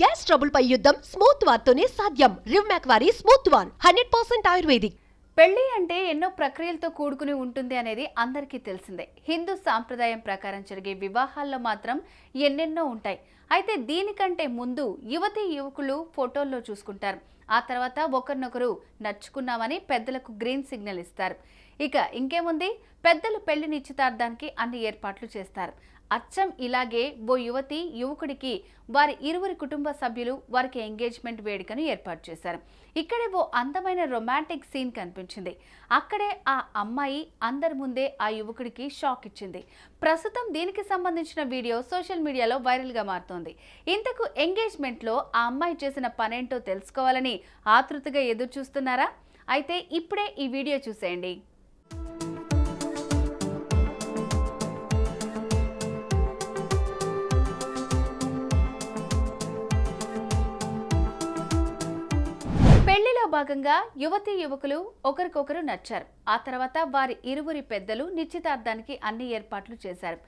Gas trouble పై యుద్ధం smooth war తోనే సాధ్యం. రివ్మాక్ వారి స్మూత్ వార్ హండ్రెడ్ పర్సెంట్ ఆయుర్వేదిక్ పెళ్ళి అంటే ఎన్నో ప్రక్రియలతో కూడుకుని ఉంటుంది అనేది అందరికీ తెలిసిందే. హిందూ సాంప్రదాయం ప్రకారం జరిగే వివాహాల్లో మాత్రం ఎన్నెన్నో ఉంటాయి. అయితే దీనికంటే ముందు యువతి యువకులు ఫోటోల్లో చూసుకుంటారు. ఆ తర్వాత ఒకరినొకరు నచ్చుకున్నామని పెద్దలకు గ్రీన్ సిగ్నల్ ఇస్తారు. ఇక ఇంకేముంది? పెద్దలు పెళ్ళి నిశ్చితార్థానికి అన్ని ఏర్పాట్లు చేస్తారు. అచ్చం ఇలాగే ఓ యువతి యువకుడికి వారి ఇరువురి కుటుంబ సభ్యులు వారికి ఎంగేజ్మెంట్ వేడుకను ఏర్పాటు చేశారు. ఇక్కడే ఓ అందమైన రొమాంటిక్ సీన్ కనిపించింది. అక్కడే ఆ అమ్మాయి అందరి ముందే ఆ యువకుడికి షాక్ ఇచ్చింది. ప్రస్తుతం దీనికి సంబంధించిన వీడియో సోషల్ మీడియాలో వైరల్గా మారుతోంది. ఇంతకు ఎంగేజ్మెంట్లో ఆ అమ్మాయి చేసిన పనేంటో తెలుసుకోవాలని ఆతృతగా ఎదురు చూస్తున్నారా అయితే ఇప్పుడే ఈ వీడియో చూసేయండి. భాగంగా యువతీ యువకులు ఒకరికొకరు నచ్చారు. ఆ తర్వాత వారి ఇరువురి పెద్దలు నిశ్చితార్థానికి అన్ని ఏర్పాట్లు చేశారు.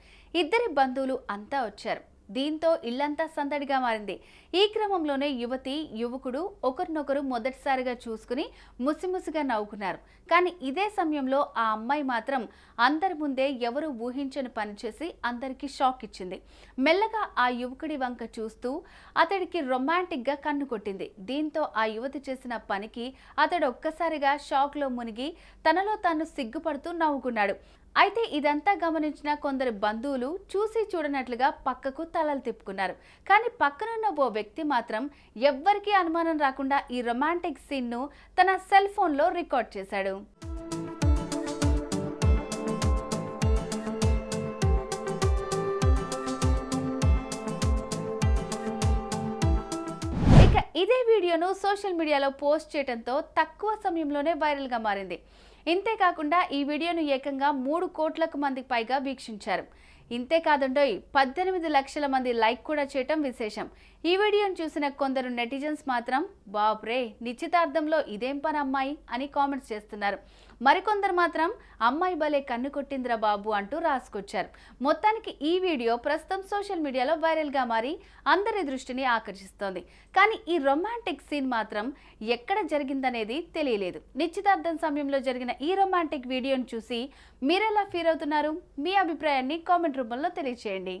ఇద్దరి బంధువులు అంతా వచ్చారు. దీంతో ఇల్లంతా సందడిగా మారింది. ఈ క్రమంలోనే యువతి యువకుడు ఒకరినొకరు మొదటిసారిగా చూసుకుని ముసిముసిగా నవ్వుకున్నారు. కానీ ఇదే సమయంలో ఆ అమ్మాయి మాత్రం అందరి ముందే ఎవరు ఊహించని పని చేసి అందరికీ షాక్ ఇచ్చింది. మెల్లగా ఆ యువకుడి వంక చూస్తూ అతడికి రొమాంటిక్గా కన్ను కొట్టింది. దీంతో ఆ యువతి చేసిన పనికి అతడు ఒక్కసారిగా షాక్లో మునిగి తనలో తాను సిగ్గుపడుతూ నవ్వుకున్నాడు. అయితే ఇదంతా గమనించిన కొందరు బంధువులు చూసి చూడనట్లుగా పక్కకు తలలు తిప్పుకున్నారు. కానీ పక్కనున్న ఓ వ్యక్తి మాత్రం ఎవ్వరికీ అనుమానం రాకుండా ఈ రొమాంటిక్ సీన్ను తన సెల్ ఫోన్లో రికార్డ్ చేశాడు. ఇక ఇదే వీడియోను సోషల్ మీడియాలో పోస్ట్ చేయడంతో తక్కువ సమయంలోనే వైరల్గా మారింది. ఇంతేకాకుండా ఈ వీడియోను ఏకంగా మూడు కోట్లకు మందికి పైగా వీక్షించారు. ఇంతే కాదండోయ్ పద్దెనిమిది లక్షల మంది లైక్ కూడా చేయటం విశేషం. ఈ వీడియోను చూసిన కొందరు నెటిజన్స్ మాత్రం బాబ్రే నిశ్చితార్థంలో ఇదేం పని అమ్మాయి? అని కామెంట్స్ చేస్తున్నారు. మరికొందరు మాత్రం అమ్మాయి భలే కన్ను కొట్టిందిరా బాబు అంటూ రాసుకొచ్చారు. మొత్తానికి ఈ వీడియో ప్రస్తుతం సోషల్ మీడియాలో వైరల్గా మారి అందరి దృష్టిని ఆకర్షిస్తోంది. కానీ ఈ రొమాంటిక్ సీన్ మాత్రం ఎక్కడ జరిగిందనేది తెలియలేదు. నిశ్చితార్థం సమయంలో జరిగిన ఈ రొమాంటిక్ వీడియోను చూసి మీరెలా ఫీల్ అవుతున్నారు? మీ అభిప్రాయాన్ని కామెంట్ రూపంలో తెలియచేయండి.